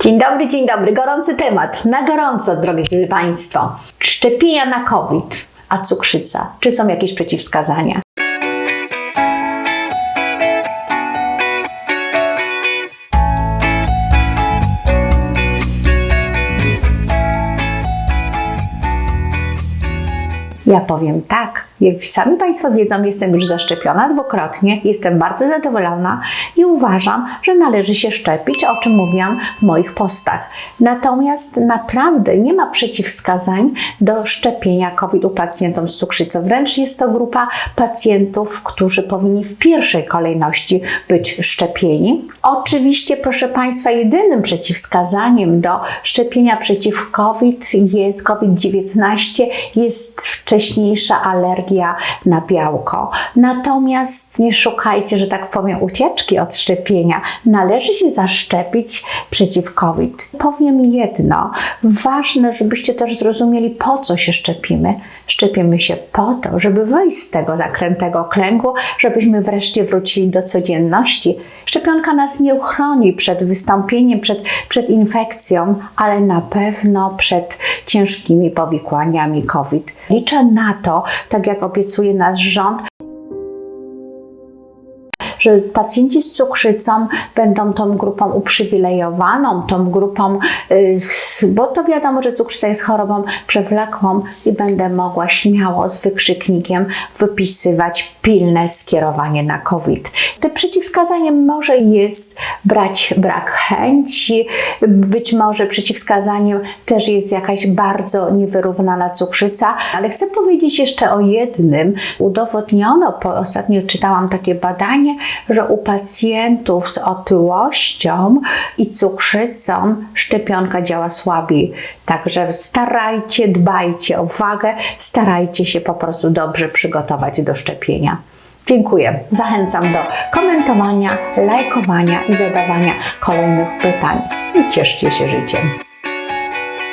Dzień dobry, dzień dobry. Gorący temat. Na gorąco, drogie Państwo. Szczepienia na COVID, a cukrzyca. Czy są jakieś przeciwwskazania? Ja powiem tak, jak sami Państwo wiedzą, jestem już zaszczepiona dwukrotnie, jestem bardzo zadowolona i uważam, że należy się szczepić, o czym mówiłam w moich postach. Natomiast naprawdę nie ma przeciwwskazań do szczepienia COVID u pacjentów z cukrzycą. Wręcz jest to grupa pacjentów, którzy powinni w pierwszej kolejności być szczepieni. Oczywiście, proszę Państwa, jedynym przeciwwskazaniem do szczepienia przeciw COVID jest COVID-19, jest wcześniejsza alergia na białko. Natomiast nie szukajcie, że tak powiem, ucieczki od szczepienia. Należy się zaszczepić przeciw COVID. Powiem jedno, ważne, żebyście też zrozumieli, po co się szczepimy. Szczepimy się po to, żeby wyjść z tego zakrętego kręgu, żebyśmy wreszcie wrócili do codzienności. Szczepionka nas nie uchroni przed wystąpieniem, przed, przed infekcją, ale na pewno przed ciężkimi powikłaniami COVID. Liczę na to, tak jak obiecuje nasz rząd, że pacjenci z cukrzycą będą tą grupą uprzywilejowaną, tą grupą, y, bo to wiadomo, że cukrzyca jest chorobą przewlekłą i będę mogła śmiało z wykrzyknikiem wypisywać pilne skierowanie na COVID. Te przeciwwskazaniem może jest brać brak chęci, być może przeciwwskazaniem też jest jakaś bardzo niewyrównana cukrzyca, ale chcę powiedzieć jeszcze o jednym. Udowodniono, ostatnio czytałam takie badanie, że u pacjentów z otyłością i cukrzycą szczepionka działa słabiej. Także starajcie, dbajcie o wagę, starajcie się po prostu dobrze przygotować do szczepienia. Dziękuję. Zachęcam do komentowania, lajkowania i zadawania kolejnych pytań. I cieszcie się życiem.